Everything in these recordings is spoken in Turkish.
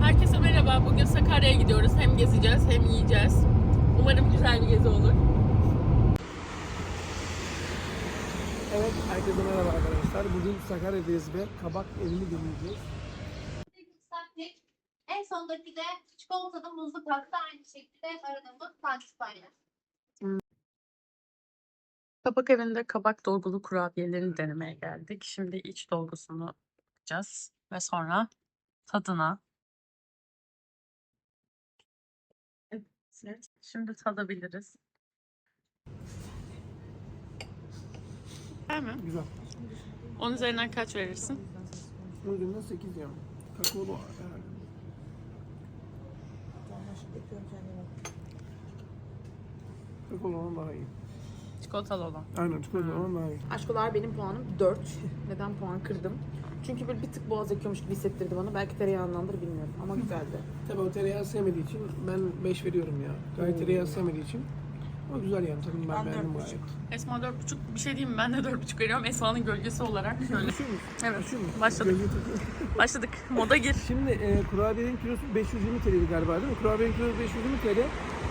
Herkese merhaba. Bugün Sakarya'ya gidiyoruz. Hem gezeceğiz hem yiyeceğiz. Umarım güzel bir gezi olur. Evet, herkese merhaba arkadaşlar. Bugün Sakarya'dayız ve kabak evini deneyeceğiz. En sondaki de çikolatalı muzlu pasta aynı şekilde aradığımız pandispanya. Kabak evinde kabak dolgulu kurabiyelerini denemeye geldik. Şimdi iç dolgusunu yapacağız ve sonra tadına. Evet, şimdi tadabiliriz. Güzel mi? Güzel. 10 üzerinden kaç verirsin? Üzerinden 8 yani. Kakaolu herhalde. Kakaolu olan daha iyi. Çikolatalı olan. Aynen, çikolatalı olan daha iyi. Aşkolar benim puanım 4. Neden puan kırdım? Çünkü böyle bir tık boğaz yakıyormuş gibi hissettirdi bana. Belki tereyağındandır bilmiyorum ama güzeldi. Tabii o tereyağı sevmediği için ben 5 veriyorum ya. Gayet tereyağı sevmediği için. Ama güzel yani tabii ben, beğendim gayet. Esma 4,5 bir şey diyeyim mi? Ben de 4,5 veriyorum. Esma'nın gölgesi olarak şöyle. Evet. Başladık. Başladık. Moda gir. Şimdi e, kurabiyenin kilosu 520 TL'ydi galiba değil mi? Kurabiyenin kilosu 520 TL.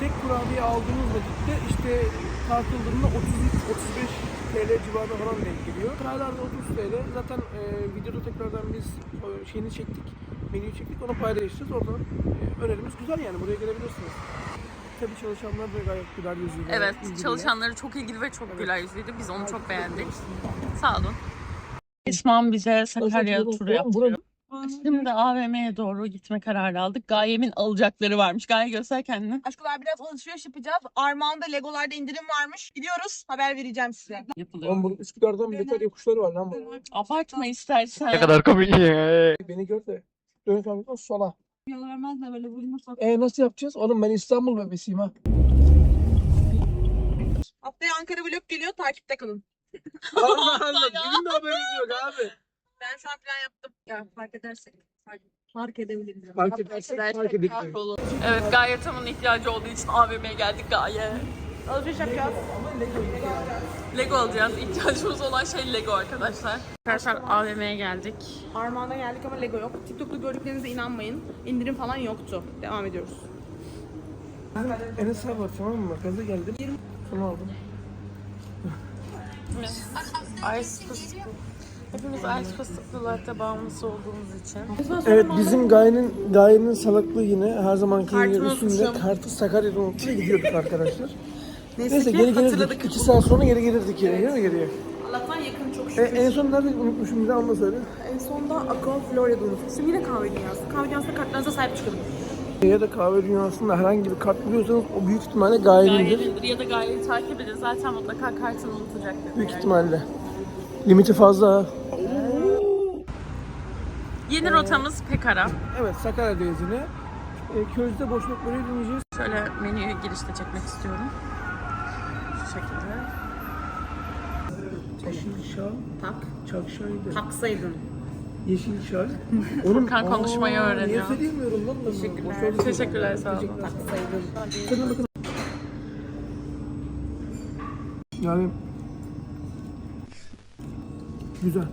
Tek kurabiye aldığımız vakitte işte tartıldığında 33-35 TL civarında falan denk geliyor. Kraylarda 30 TL. Zaten e, videoda tekrardan biz e, şeyini çektik. Menüyü çektik. Onu paylaşacağız. Oradan e, önerimiz güzel yani. Buraya gelebilirsiniz. Tabii çalışanlar da gayet güler yüzlü. Evet, ilgili. çalışanları çok ilgili ve çok güler yüzlüydü. Biz onu çok beğendik. Sağ olun. İsmail bize Sakarya turu yaptırıyor. Şimdi AVM'ye doğru gitme kararı aldık. Gaye'min alacakları varmış. Gaye göster kendini. Aşkolar biraz alışveriş yapacağız. Armağan'da Legolarda indirim varmış. Gidiyoruz. Haber vereceğim size. Yapılıyor. Oğlum bunun Üsküdar'dan beter yokuşları var lan bu. Abartma istersen. Ne kadar komik ya. Beni gör de. Dön sola. Yol vermez de böyle vurma E nasıl yapacağız? Oğlum ben İstanbul bebesiyim ha. Haftaya Ankara vlog geliyor. Takipte kalın. Allah Allah. Benim de haberim yok abi. Ben şu an plan yaptım. Ya fark edersek fark, fark edebiliriz. Fark edersek fark edelim. Evet, Gaye Tam'ın ihtiyacı olduğu için AVM'ye geldik Gaye. Alışveriş yapacağız. Lego alacağız. İhtiyacımız olan şey Lego arkadaşlar. Arkadaşlar AVM'ye geldik. Armağan'a geldik ama Lego yok. TikTok'ta gördüklerinize inanmayın. İndirim falan yoktu. Devam ediyoruz. Enes abi tamam mı? Gaza geldim. Şunu aldım. Ice fıstıklı. Hepimiz ice fıstıklı latte bağımlısı olduğumuz için. Evet bizim Gaye'nin Gaye'nin salaklığı yine her zamanki Kartımı üstünde unutmuşum. kartı Sakarya'dan unutup ve gidiyorduk arkadaşlar. Neyse, Neyse ki geri gelirdik. hatırladık. 2 saat sonra geri gelirdik geri. Değil mi geriye? Allah'tan yakın çok E, şükür. en son nerede unutmuşum bir de da söyle. En sonunda Aqua Florya'da unutmuşum. Yine kahve dünyası. Kahve dünyasında kartlarınıza sahip çıkın. Ya da kahve dünyasında herhangi bir kart buluyorsanız o büyük ihtimalle Gaye'nindir. Gaye'nindir ya da Gaye'yi takip edin. Zaten mutlaka kartını unutacaktır. Büyük ihtimalle. Limiti fazla ha. Yeni rotamız Pekara. Evet Sakarya'dayız yine. E, Közde boşluk böreği deneyeceğiz. Şöyle menüyü girişte çekmek istiyorum. Şekilde. Yeşil şal, Tak. çakşaydı. Taksaydın. Yeşil şal. Onun Furkan konuşmayı Aa, öğreniyor. Niye söyleyemiyorum lan ben? Teşekkürler. Boş ver bakayım. Teşekkürler, sağ olun. Teşekkürler. Taksaydın. Tadına bakın. Yani güzel.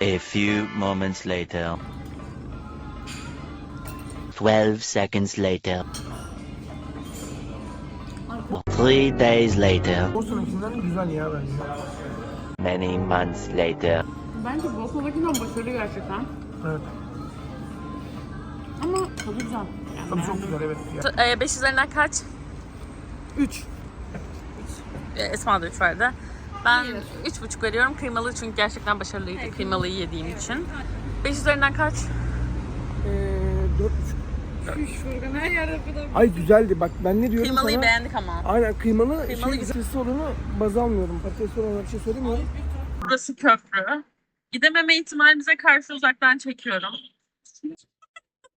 A few moments later. 12 seconds later. Three days later. Güzel ya bence. Many months later. Bence Bosna'dakinden başarılı gerçekten. Evet. Ama tadı güzel. Tabii çok güzel evet. 5 üzerinden kaç? 3. Esma da 3 verdi. Ben 3,5 veriyorum. Kıymalı çünkü gerçekten başarılıydı. Kıymalıyı yediğim için. 5 üzerinden kaç? Ee, 4,5. Ay güzeldi bak ben ne diyorum Kıymalıyı sana. beğendik ama. Aynen kıymalı, Kıymalı şey güzel. patatesli olanı baz almıyorum. Patatesli olanı bir şey söylemiyorum. Burası köprü. Gidememe ihtimalimize karşı uzaktan çekiyorum.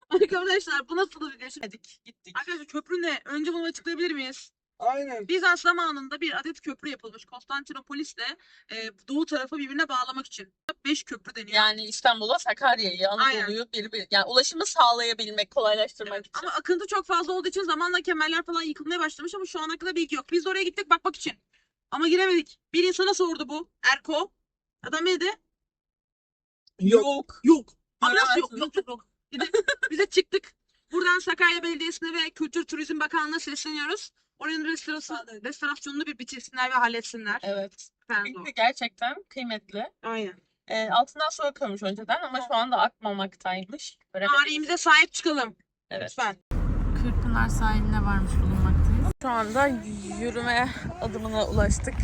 Arkadaşlar bu nasıl bir geçmedik? Gittik. Arkadaşlar köprü ne? Önce bunu açıklayabilir miyiz? Aynen. Bizans zamanında bir adet köprü yapılmış. Konstantinopolis'le e, doğu tarafı birbirine bağlamak için. Beş köprü deniyor. Yani İstanbul'a Sakarya'yı, Anadolu'yu birbir, yani ulaşımı sağlayabilmek, kolaylaştırmak Evet. için. Ama akıntı çok fazla olduğu için zamanla kemerler falan yıkılmaya başlamış ama şu ana kadar bilgi yok. Biz de oraya gittik bakmak için. Ama giremedik. Bir insana sordu bu. Erko. Adam neydi? Yok. Yok. Ama nasıl yok? Göremezsiniz. Yok yok yok. Bir de bize çıktık. Buradan Sakarya Belediyesi'ne ve Kültür Turizm Bakanlığı'na sesleniyoruz. Oranın restorası, restorasyonunu bir bitirsinler ve halletsinler. Evet. Efendim, Çünkü gerçekten kıymetli. Aynen. Ee, altından su akıyormuş önceden ama şu anda akmamaktaymış. Tarihimize sahip çıkalım. Evet. Lütfen. Kırkpınar sahiline varmış bulunmaktayız. Şu anda yürüme adımına ulaştık.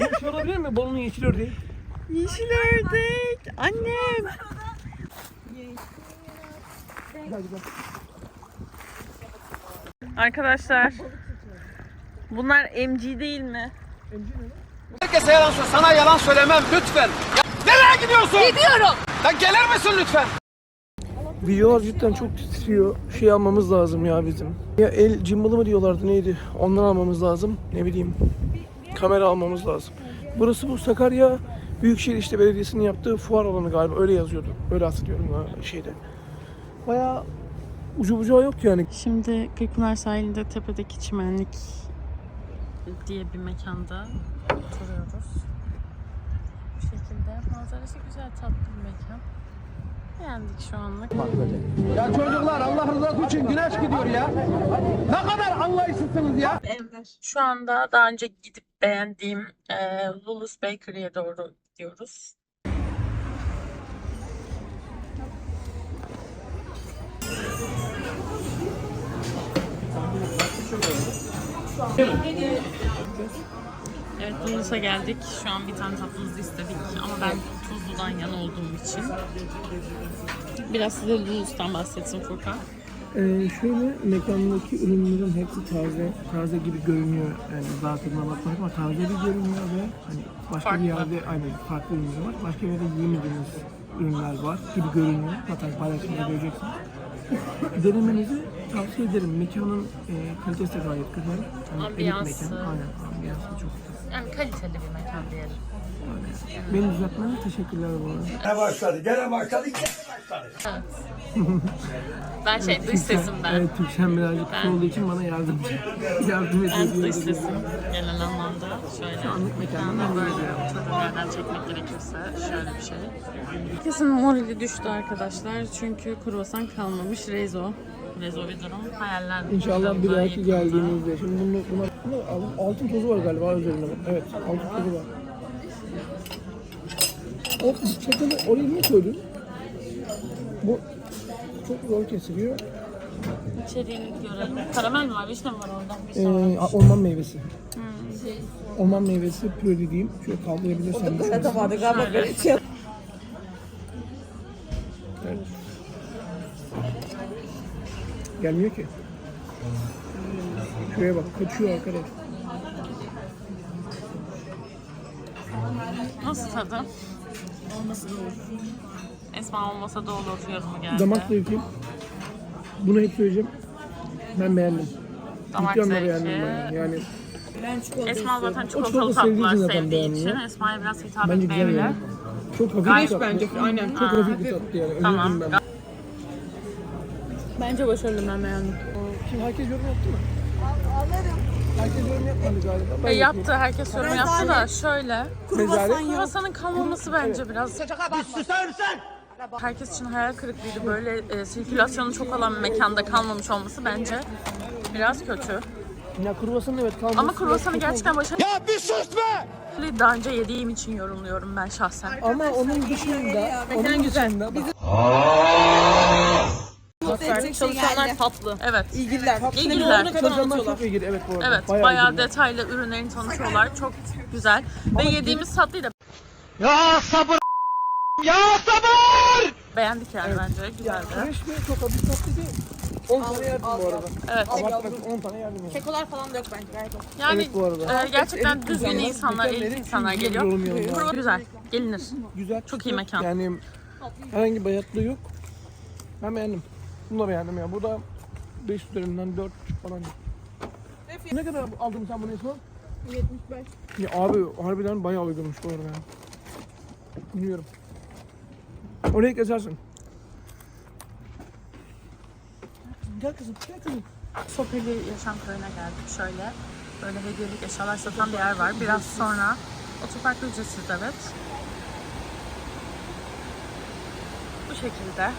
Bu şey olabilir mi? Balonun yeşil ördeği. Yeşil ördek. Annem. Hadi bak. Arkadaşlar. Bunlar MG değil mi? Herkese yalan söyle. Sana yalan söylemem lütfen. Ya, nereye gidiyorsun? Gidiyorum. Ya gelir misin lütfen? Videolar cidden çok titriyor. Şey almamız lazım ya bizim. Ya el cimbalı mı diyorlardı neydi? Ondan almamız lazım. Ne bileyim. Kamera almamız lazım. Burası bu Sakarya Büyükşehir işte Belediyesi'nin yaptığı fuar alanı galiba. Öyle yazıyordu. Öyle hatırlıyorum ha, şeyde. Bayağı ucu bucağı yok yani. Şimdi Kırkpınar sahilinde tepedeki çimenlik diye bir mekanda oturuyoruz. Bu şekilde manzarası güzel tatlı bir mekan. Beğendik şu anlık. Ya çocuklar Allah rızası için güneş gidiyor ya. Ne kadar anlayışsızsınız ya. Şu anda daha önce gidip beğendiğim e, Lulu's Bakery'e doğru gidiyoruz. Evet Lulus'a geldik. Şu an bir tane tatlımızı istedik ama ben tuzludan yana olduğum için. Biraz size Lulus'tan bahsetsin Furkan. Ee, şöyle mekandaki ürünlerin hepsi taze, taze gibi görünüyor. Yani daha tadına bakmadık ama taze bir görünüyor ve hani başka Farklı. bir yerde aynı farklı ürünler var. Başka bir yerde yiyemediğiniz ürünler var gibi görünüyor. Zaten paylaşımda göreceksiniz. Denemenizi tavsiye ederim. Mekanın e, kalitesi de gayet güzel. Elit Ambiyansı. mekan. Aynen, ambiyansı çok güzel. Yani kaliteli bir mekan diyelim. Beni düzeltmene teşekkürler bu arada. Gene başladı, gene başladı, gene başladı. Ben şey dış sesim ben. Evet, Türkçem birazcık Ben- kötü olduğu için bana yardım yardım ediyor. Ben dış diyebilirim. sesim genel anlamda şöyle. anlık mekandan Yani böyle yerden çekmek gerekirse şöyle bir şey. Kesin morali düştü arkadaşlar çünkü kruvasan kalmamış Rezo. Rezo bir durum. Hayaller İnşallah bir dahaki geldiğimizde. Şimdi bunu, buna, buna al- altın tozu var galiba üzerinde. Evet, altın tozu var. O çatalı oraya niye koydun? Bu çok zor kesiliyor. İçeriğini görelim. Karamel mi var? Vişne mi var orada? Bir sonra. Ee, orman meyvesi. Orman meyvesi püreli diyeyim. Şöyle kaldırabilirsem. de. Şöyle. Gelmiyor ki. Şuraya bak, kaçıyor arkadaş. Nasıl tadı? Esma olmasa da olur yorumu geldi. Damak zevki. Bunu hep söyleyeceğim. Ben beğendim. Damak zevki. beğendim bayağı. Yani Esma zaten çikolata çikolatalı sevdiği tatlılar için zaten sevdiği için. Esma'ya biraz hitap bence güzel etmeyebilir. yani. Çok hafif Gayet bir tatlı. bence, aynen. Çok hafif bir tatlı yani. Tamam. Öneririm ben. Bence başarılı ben beğendim. Şimdi herkes yorum yaptı mı? Herkes yorum yapmadı galiba. Ben E, yapayım. yaptı, herkes yorum yaptı da şöyle. Rezalet. Kruvasanın kalmaması bence biraz... Herkes için hayal kırıklığıydı. Böyle e, sirkülasyonu çok olan bir mekanda kalmamış olması bence biraz kötü. Ya kruvasanın evet kalması. Ama kruvasanı gerçekten başarılı. Ya bir sus be! Daha önce yediğim için yorumluyorum ben şahsen. Ama onun dışında, onun dışında bak, Çalışanlar tatlı. Evet. İlgililer. İlgililer. çalışanlar çok ilgili evet bu arada. Evet, bayağı, ilgili. detaylı ürünlerini tanıtıyorlar. Çok güzel. Ve yediğimiz tatlıyı da Ya sabır! Ya sabır! beğendik yani bence. Güzeldi. Fresh ve çok hafif tatlı değil. 10 tane yerdim bu arada. Evet. Abartmasın 10 tane yerdim yani. Kekolar falan da yok bence gayet hoş. Yani Evet bu arada. e, gerçekten Evet, düzgün güzel. insanlar, elit insanlar güzel geliyor. yorum yani. Kuru güzel. Gelinir. Güzel. Çok iyi mekan. Yani herhangi bir bayatlığı yok. Ben beğendim. Bunu da beğendim ya. Burada 5 üzerinden 4 falan. Ne kadar aldın sen bunu Esma? 75. Ya abi harbiden bayağı uygunmuş bu arada. ya. Bilmiyorum. Oraya geçersin. Gel kızım, gel kızım. Sopeli Yaşam Köyü'ne geldik. Şöyle böyle hediyelik eşyalar satan bir yer var. Biraz sonra otoparkta ücretsiz evet. Bu şekilde.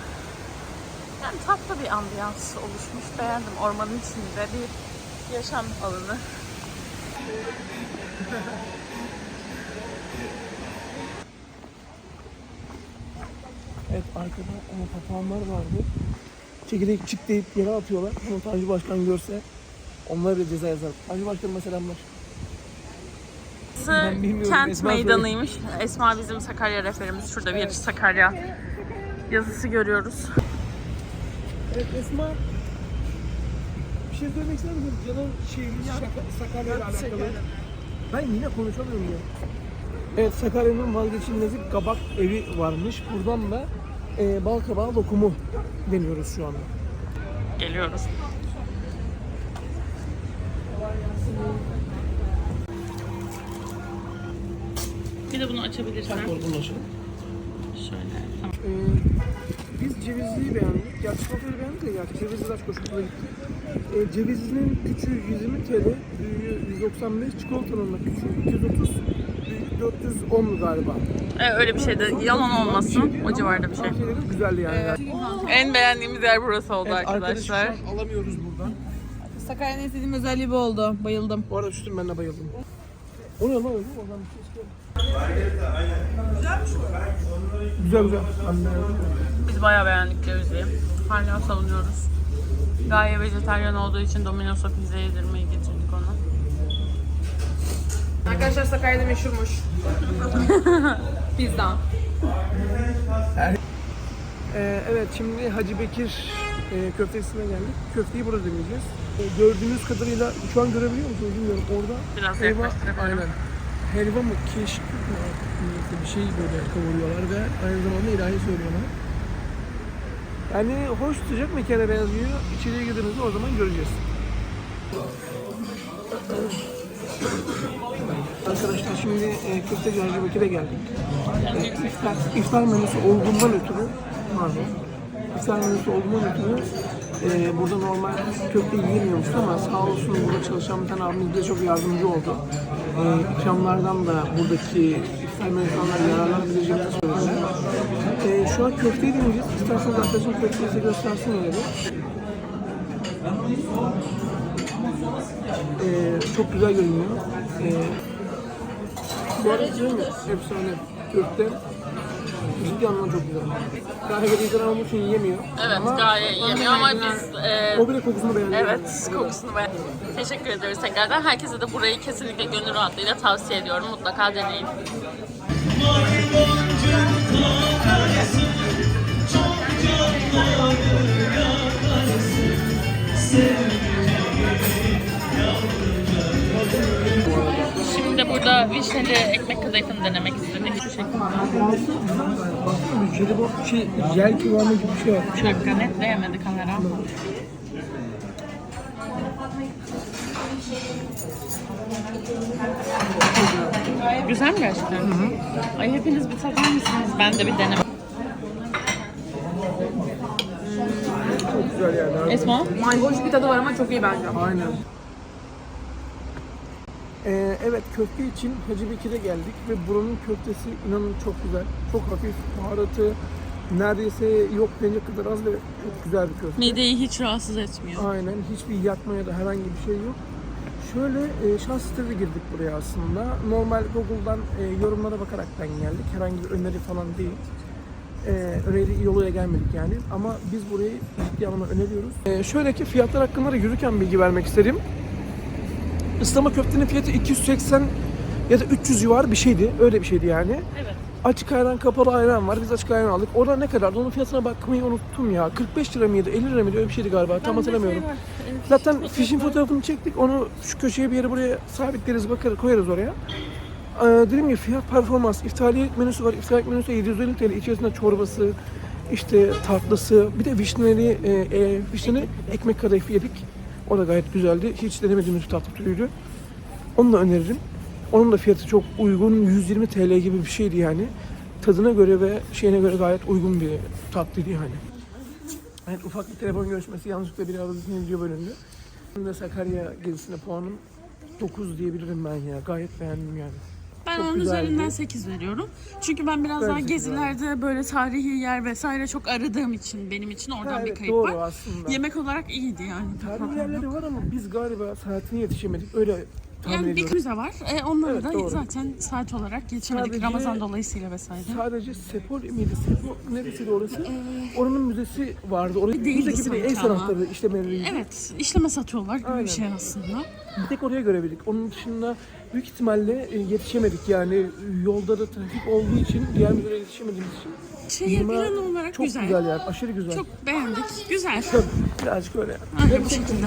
Yani tatlı bir ambiyans oluşmuş. Beğendim. Ormanın içinde bir yaşam alanı. Evet arkada ama papağanlar vardı. Çekirdek çık deyip yere atıyorlar. Bunu Tanju Başkan görse onlara bile ceza yazar. Tanju Başkan'ıma selamlar. Ben bilmiyorum, Kent Esma meydanıymış. Esma bizim Sakarya referimiz. Şurada bir Sakarya yazısı görüyoruz. Evet Esma. Bir şey söylemek ister misin? Canım şey, Sakarya ile alakalı. Ben yine konuşamıyorum ya. Evet Sakarya'nın vazgeçilmezi kabak evi varmış. Buradan da e, bal kabağı lokumu deniyoruz şu anda. Geliyoruz. Bir de bunu açabilirsen. Sen bunu açalım. Şöyle. Tamam. Ee, biz cevizliyi beğendik. Gerçi çikolatayı beğendik de gerçi cevizli aç hoşumuza gitti. Ee, cevizlinin küçüğü 120 TL, büyüğü 195, çikolatanın da küçüğü 230, büyüğü 410 galiba. Evet, öyle bir şey de yalan olmasın. O civarda bir şey. Tavsiye ederim, güzeldi yani. En beğendiğimiz yer burası oldu Evet, arkadaşlar. alamıyoruz buradan. Sakarya'nın istediğim özelliği bu oldu. Bayıldım. Bu arada üstüm ben de bayıldım. O ne lan öyle? Oradan bir ses geldi. Güzel güzel. De Biz bayağı beğendik cevizi. Hala savunuyoruz. Gaye vejetaryen olduğu için Domino's'a pizza yedirmeyi getirdik onu. Arkadaşlar Sakarya'da meşhurmuş. Pizza. Ee, evet şimdi Hacı Bekir e, köftesine geldik. Köfteyi burada deneyeceğiz. E, gördüğünüz kadarıyla şu an görebiliyor musunuz bilmiyorum. Orada Biraz helva, aynen. Helva mı keşk mı niyeyse bir şey böyle kavuruyorlar ve aynı zamanda ilahi söylüyorlar. Yani hoş sıcak mekana benziyor. İçeriye girdiğimizde o zaman göreceğiz. Arkadaşlar şimdi e, köfteci Hacı Bekir'e geldik. E, iftar, iftar menüsü olduğundan ötürü pardon. İftar menüsü olduğundan ötürü e, burada normal köfte yiyemiyormuş ama sağ olsun burada çalışan bir tane abimiz bize çok yardımcı oldu. E, ikramlardan da buradaki iftar menüsünden yararlanabileceğimizi söylediler. E, şu an köfteyi deneyeceğiz. İsterseniz arkadaşım köfteyi size göstersin yine bir. Çok güzel görünüyor. E, bu arada? Efsane. Köfte ciddi anlamda çok güzel. Gayet insan olduğu için yiyemiyor. Evet Ama Gaye yemiyor ama biz e, o bile kokusunu beğendi. Evet, kokusunu ben. Teşekkür ederiz tekrardan. Herkese de burayı kesinlikle gönül rahatlığıyla tavsiye ediyorum. Mutlaka deneyin. Şimdi burada vişneli ekmek kadayıfını denemek istedik. Bir jelibon şey jel kıvamı gibi bir şey var. Şöyle netleyemedi kamera. Güzel mi gerçekten? Ay hepiniz bir tadar mısınız? Ben de bir deneme. Çok güzel yani. Esma? Mayhoş bir tadı var ama çok iyi bence. Aynen. Ee, evet köfte için Hacı Bekir'e geldik ve buranın köftesi inanın çok güzel. Çok hafif, baharatı neredeyse yok denecek kadar az ve çok güzel bir köfte. Mideyi hiç rahatsız etmiyor. Aynen hiçbir yakma ya da herhangi bir şey yok. Şöyle e, şans sitede girdik buraya aslında. Normal Google'dan e, yorumlara bakaraktan geldik. Herhangi bir öneri falan değil. E, öneri yoluyla gelmedik yani. Ama biz burayı ciddi anlamda öneriyoruz. E, şöyle ki fiyatlar hakkında da yürürken bilgi vermek isterim. Islama köftenin fiyatı 280 ya da 300 civarı bir şeydi. Öyle bir şeydi yani. Evet. Açık ayran, kapalı ayran var. Biz açık ayran aldık. Orada ne kadardı? Onun fiyatına bakmayı unuttum ya. 45 lira mıydı? 50 lira mıydı? Öyle bir şeydi galiba. Tam hatırlamıyorum. Zaten fişin fotoğrafını çektik. Onu şu köşeye bir yere buraya sabitleriz, bakar koyarız oraya. Ee, dediğim gibi fiyat performans, iftariyet menüsü var. İftariyet menüsü 750 TL. İçerisinde çorbası, işte tatlısı, bir de vişneli, e, e, vişneli ekmek kadayıfı yedik. O da gayet güzeldi. Hiç denemediğimiz bir tatlı türüydü. Onu da öneririm. Onun da fiyatı çok uygun. 120 TL gibi bir şeydi yani. Tadına göre ve şeyine göre gayet uygun bir tatlıydı yani. Evet ufak bir telefon görüşmesi yanlışlıkla bir arada video bölündü. Benim de Sakarya gezisine puanım 9 diyebilirim ben ya. Gayet beğendim yani. Ben Çok onun güzeldi. üzerinden 8 veriyorum. Çünkü ben biraz Ben daha gezilerde böyle tarihi yer vesaire çok aradığım için benim için oradan Ha, bir evet, kayıp doğru var. aslında. Yemek olarak iyiydi yani. Tarihi yerleri var ama biz galiba saatine yetişemedik. Öyle Yani bir müze var. E, onları Evet, da doğru. zaten saat olarak geçemedik. Sadece- Ramazan dolayısıyla vesaire. Sadece Sepol miydi? Sepol neresiydi orası? Oranın müzesi vardı. Orası Ee, Değildi müze gibi el sanatları işlemeleri. Evet, işleme satıyorlar gibi Aynen. bir şey aslında. Bir tek oraya görebildik. Onun dışında büyük ihtimalle e, yetişemedik yani yolda da trafik olduğu için diğer müzelere yetişemediğimiz için. Şehir planı olarak çok güzel. güzel. yer, aşırı güzel. Çok beğendik. Güzel. Birazcık öyle. Öyle bu şekilde.